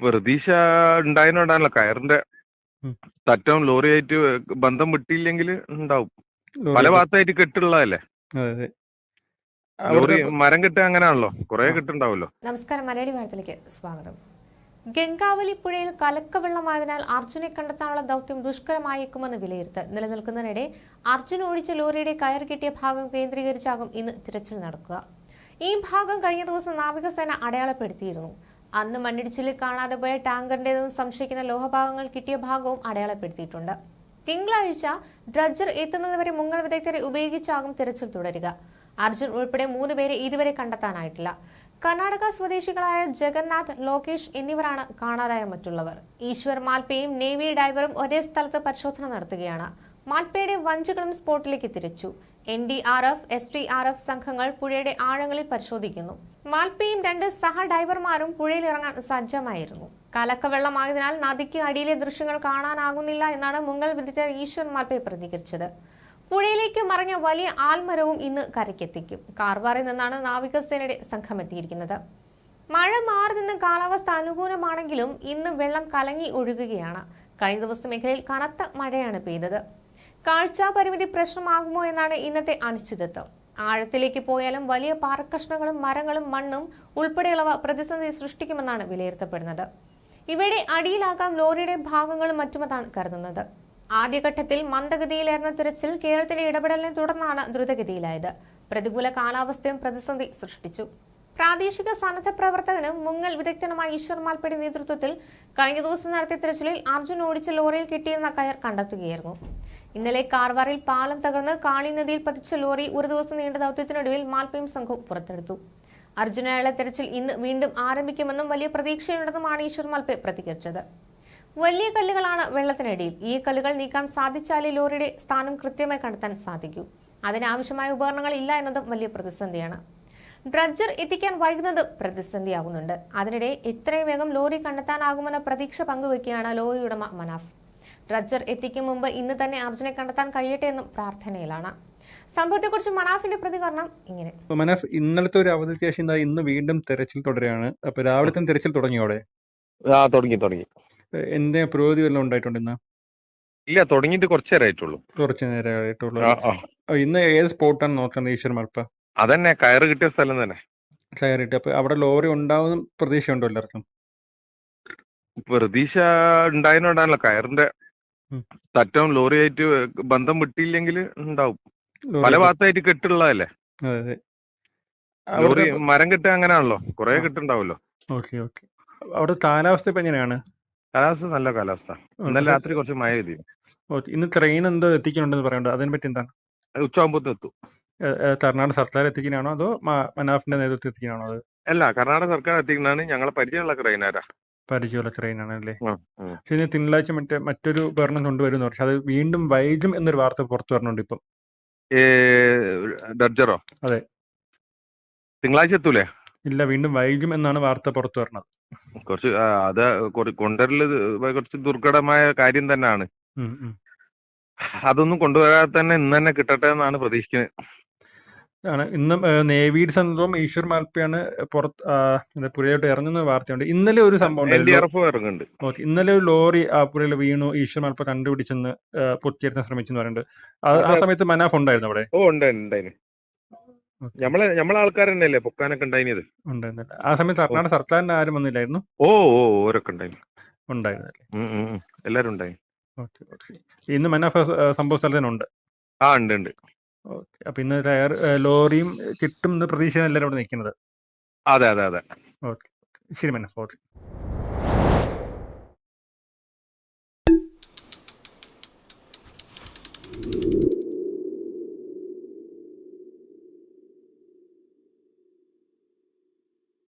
പ്രതീക്ഷ ഉണ്ടായിരുന്നുണ്ടാണല്ലോ കയറിന്റെ തറ്റം തറ്റവും ലോറിയായിട്ട് ബന്ധം വിട്ടില്ലെങ്കിൽ ഉണ്ടാവും. പല ഭാഗത്തായിട്ട് കെട്ടുള്ളതല്ലേ ലോറി മരം കെട്ട് അങ്ങനെയാണല്ലോ? കുറെ. കെട്ടുണ്ടാവല്ലോ നമസ്കാരം മലയാളി വാർത്തയിലേക്ക് സ്വാഗതം. ഗംഗാവലി പുഴയിൽ കലക്കവെള്ളമായതിനാൽ അർജുനെ കണ്ടെത്താനുള്ള ദൗത്യം ദുഷ്കരമായേക്കുമെന്ന് വിലയിരുത്തൽ. നിലനിൽക്കുന്നതിനിടെ അർജുൻ ഒഴിച്ച ലോറിയുടെ കയർ കിട്ടിയ ഭാഗം കേന്ദ്രീകരിച്ചാകും ഇന്ന് തിരച്ചിൽ നടക്കുക. ഈ ഭാഗം കഴിഞ്ഞ ദിവസം നാവികസേന അടയാളപ്പെടുത്തിയിരുന്നു. അന്ന് മണ്ണിടിച്ചിലിൽ കാണാതെ പോയ ടാങ്കറിന്റേതെന്ന് സംശയിക്കുന്ന ലോഹഭാഗങ്ങൾ കിട്ടിയ ഭാഗവും അടയാളപ്പെടുത്തിയിട്ടുണ്ട്. തിങ്കളാഴ്ച ഡ്രഡ്ജർ എത്തുന്നതുവരെ മുങ്ങൽ വിദഗ്ധരെ ഉപയോഗിച്ചാകും തിരച്ചിൽ തുടരുക. അർജുൻ ഉൾപ്പെടെ മൂന്ന് പേരെ ഇതുവരെ കണ്ടെത്താനായിട്ടില്ല. കർണാടക സ്വദേശികളായ ജഗന്നാഥ് ലോകേഷ് എന്നിവരാണ് കാണാതായ മറ്റുള്ളവർ. ഈശ്വർ മാൽപ്പയും നേവി ഡൈവറും ഒരേ സ്ഥലത്ത് പരിശോധന നടത്തുകയാണ്. മാൽപ്പയുടെ വഞ്ചികളും സ്പോട്ടിലേക്ക് തിരിച്ചു. N D R F S D R F സംഘങ്ങൾ പുഴയുടെ ആഴങ്ങളിൽ പരിശോധിക്കുന്നു. മാൽപ്പയും രണ്ട് സഹ ഡൈവർമാരും പുഴയിൽ ഇറങ്ങാൻ സജ്ജമായിരുന്നു കലക്കവെള്ളമായതിനാൽ നദിക്ക് അടിയിലെ ദൃശ്യങ്ങൾ കാണാനാകുന്നില്ല എന്നാണ് മുങ്ങൽ വിദഗ്ധർ ഈശ്വർ മാൽപ്പെ പ്രതികരിച്ചത്. പുഴയിലേക്ക് മറിഞ്ഞ വലിയ ആൽമരവും ഇന്ന് കരയ്ക്കെത്തിക്കും. കാർവാറിൽ നിന്നാണ് നാവികസേനയുടെ സംഘം എത്തിയിരിക്കുന്നത്. മഴ മാറി നിന്ന് കാലാവസ്ഥ അനുകൂലമാണെങ്കിലും ഇന്ന് വെള്ളം കലങ്ങി ഒഴുകുകയാണ്. കഴിഞ്ഞ ദിവസം മേഖലയിൽ കനത്ത മഴയാണ് പെയ്തത്. കാഴ്ചാ പരിമിതി പ്രശ്നമാകുമോ എന്നാണ് ഇന്നത്തെ അനിശ്ചിതത്വം. ആഴത്തിലേക്ക് പോയാലും വലിയ പാറക്കഷ്ണങ്ങളും മരങ്ങളും മണ്ണും ഉൾപ്പെടെയുള്ളവ പ്രതിസന്ധി സൃഷ്ടിക്കുമെന്നാണ് വിലയിരുത്തപ്പെടുന്നത്. ഇവയുടെ അടിയിലാകാം ലോറിയുടെ ഭാഗങ്ങളും മറ്റുമെന്നാണ് കരുതുന്നത്. ആദ്യഘട്ടത്തിൽ മന്ദഗതിയിലായിരുന്ന തിരച്ചിൽ കേരളത്തിലെ ഇടപെടലിനെ തുടർന്നാണ് ദ്രുതഗതിയിലായത്. പ്രതികൂല കാലാവസ്ഥയും പ്രതിസന്ധി സൃഷ്ടിച്ചു. പ്രാദേശിക സന്നദ്ധ പ്രവർത്തകനും മുങ്ങൽ വിദഗ്ധനുമായ ഈശ്വർ മാൽപ്പടി നേതൃത്വത്തിൽ കഴിഞ്ഞ ദിവസം നടത്തിയ തിരച്ചിലിൽ അർജുൻ ഓടിച്ച ലോറിയിൽ കിട്ടിയിരുന്ന കയർ കണ്ടെത്തുകയായിരുന്നു. ഇന്നലെ കാർവാറിൽ പാലം തകർന്ന് കാളി നദിയിൽ പതിച്ച ലോറി ഒരു ദിവസം നീണ്ട ദൗത്യത്തിനൊടുവിൽ മാൽപ്പയും സംഘവും പുറത്തെടുത്തു. അർജുനായുള്ള തിരച്ചിൽ ഇന്ന് വീണ്ടും ആരംഭിക്കുമെന്നും വലിയ പ്രതീക്ഷയുണ്ടെന്നുമാണ് ഈശ്വർ മാൽപ്പെ പ്രതികരിച്ചത്. വലിയ കല്ലുകളാണ് വെള്ളത്തിനടിയിൽ. ഈ കല്ലുകൾ നീക്കാൻ സാധിച്ചാലേ ലോറിയുടെ സ്ഥാനം കൃത്യമായി കണ്ടെത്താൻ സാധിക്കൂ. അതിനാവശ്യമായ ഉപകരണങ്ങൾ ഇല്ല എന്നതും വലിയ പ്രതിസന്ധിയാണ്. ഡ്രഡ്ജർ എത്തിക്കാൻ വൈകുന്നത് പ്രതിസന്ധിയാകുന്നുണ്ട് അതിനിടെ എത്രയും വേഗം ലോറി കണ്ടെത്താനാകുമെന്ന പ്രതീക്ഷ പങ്കുവെക്കുകയാണ് ലോറി ഉടമ മനാഫ്. ഡ്രഡ്ജർ എത്തിക്കും മുമ്പ് ഇന്ന് തന്നെ അർജുനെ കണ്ടെത്താൻ കഴിയട്ടെ എന്നും പ്രാർത്ഥനയിലാണ്. സംഭവത്തെക്കുറിച്ച് മനാഫിന്റെ പ്രതികരണം ഇങ്ങനെ. മനാഫ് ഇന്നലത്തെ ഒരു അവധിക്ക് ശേഷം ഇന്ന് വീണ്ടും തെരച്ചിൽ തുടരുകയാണ്. അപ്പൊ രാവിലെ തന്നെ തെരച്ചിൽ തുടങ്ങിയോ ആ തുടങ്ങി തുടങ്ങി. എന്തേ പുരോഗതി വല്ലതും ഉണ്ടായിട്ടുണ്ട് ഇന്ന്? ഇല്ല തുടങ്ങിയിട്ട് കുറച്ചു നേരമായിട്ടുള്ളൂ. കുറച്ചു നേരമായിട്ടുള്ളൂ. ഇന്ന് ഏത് സ്പോട്ടാണ് നോക്കുന്നത് ഈശ്വർ മൽപ്പ അതന്നെ കയറ് കിട്ടിയ സ്ഥലം തന്നെ. കയറിയിട്ട് അപ്പൊ അവിടെ ലോറി ഉണ്ടാവും പ്രതീക്ഷയുണ്ടോ എല്ലാവർക്കും? പ്രതീക്ഷ ഉണ്ടായിരുന്നുണ്ടാണല്ലോ കയറിന്റെ തറ്റവും ലോറി ആയിട്ട് ബന്ധം വിട്ടില്ലെങ്കിൽ ഉണ്ടാവും. പല ഭാഗത്തായിട്ട് കെട്ടുള്ളതല്ലേ? ലോറി മരം കെട്ട അങ്ങനെയാണല്ലോ. കുറെ. കെട്ടുണ്ടാവല്ലോ ഓക്കെ ഓക്കെ. അവിടെ കാലാവസ്ഥ ഇപ്പൊ എങ്ങനെയാണ്? കാലാവസ്ഥ നല്ല കാലാവസ്ഥ. ഇന്നലെ രാത്രി കുറച്ച് മഴ പെയ്തി ഇന്ന് ട്രെയിൻ എന്തോ എത്തിക്കുന്നുണ്ടെന്ന് പറയുന്നുണ്ട്. അതിനെ പറ്റി എന്താണ്? ഉച്ചയാകുമ്പോഴത്തേക്കും എത്തും കർണാടക സർക്കാർ എത്തിക്കാനാണോ അതോ മനാഫിന്റെ നേതൃത്വം എത്തിക്കാനാണോ അത്? അല്ല കർണാടക സർക്കാർ എത്തിക്കുന്നതാണ് ഞങ്ങളെ പരിചയമുള്ള ക്രൈനാരാ. പരിചയമുള്ള ട്രെയിനാണ് അല്ലേ പിന്നെ ഉം. പക്ഷെ ഇനി തിങ്കളാഴ്ച മറ്റേ മറ്റൊരു ഉപകരണം കൊണ്ടുവരുന്നു പക്ഷെ അത് വീണ്ടും വൈകും എന്നൊരു വാർത്ത പുറത്തു വരണുണ്ട് ഇപ്പം. ഡർജറോ അതെ. തിങ്കളാഴ്ച എത്തൂലേ? ഇല്ല വീണ്ടും വൈകും എന്നാണ് വാർത്ത പുറത്തു വരണത്. കുറച്ച് അത് കൊണ്ടുവരൽ കുറച്ച് ദുർഘടമായ കാര്യം തന്നെയാണ്. അതൊന്നും കൊണ്ടുവരാതെ തന്നെ ഇന്ന് തന്നെ കിട്ടട്ടെ എന്നാണ് പ്രതീക്ഷിക്കുന്നത്. ആണ്. ഇന്നും നേവിയുടെ സംഭവം ഈശ്വർ മാൽപ്പയാണ് പുറത്ത് പുഴയോട്ട് ഇറങ്ങുന്ന വാർത്തയുണ്ട്. ഇന്നലെ ഒരു സംഭവം ഉണ്ടായിരുന്നു. ഓക്കെ. ഇന്നലെ ഒരു ലോറി ആ പുഴയിൽ വീണു. ഈശ്വർ മാൽപ്പ കണ്ടുപിടിച്ചെന്ന് പൊട്ടിയെടുക്കാൻ ശ്രമിച്ചെന്ന് പറയുന്നുണ്ട്. ആ സമയത്ത് മനാഫ് ഉണ്ടായിരുന്നു അവിടെ? ഓ ഉണ്ടായിരുന്നു ഉണ്ടായിരുന്നു. നമ്മളെ നമ്മളെ ആൾക്കാർ തന്നെയല്ലേ പൊക്കാനൊക്കെ ഉണ്ടായിരുന്നത്? ഉണ്ടായിരുന്നില്ല ആ സമയത്ത് കർണാടക സർക്കാരിന്റെ ആരും വന്നില്ലായിരുന്നു? ഓ ഓ ഓരൊക്കെ ഉണ്ടായിരുന്നു. ഉണ്ടായിരുന്നില്ല. എല്ലാരും ഉണ്ടായി ഓക്കെ ഓക്കെ. ഇന്ന് മനാഫ് സംഭവ സ്ഥലത്തിനുണ്ട് ഉണ്ട്? ആ ഉണ്ട് ഉണ്ട്. ഓക്കെ. അപ്പൊ ഇന്ന് ടയർ ലോറിയും കിട്ടും എന്ന് പ്രതീക്ഷ എല്ലാവരും അവിടെ നിൽക്കുന്നത്? അതെ അതെ അതെ. ശരി മനാഫ് ഓക്കെ.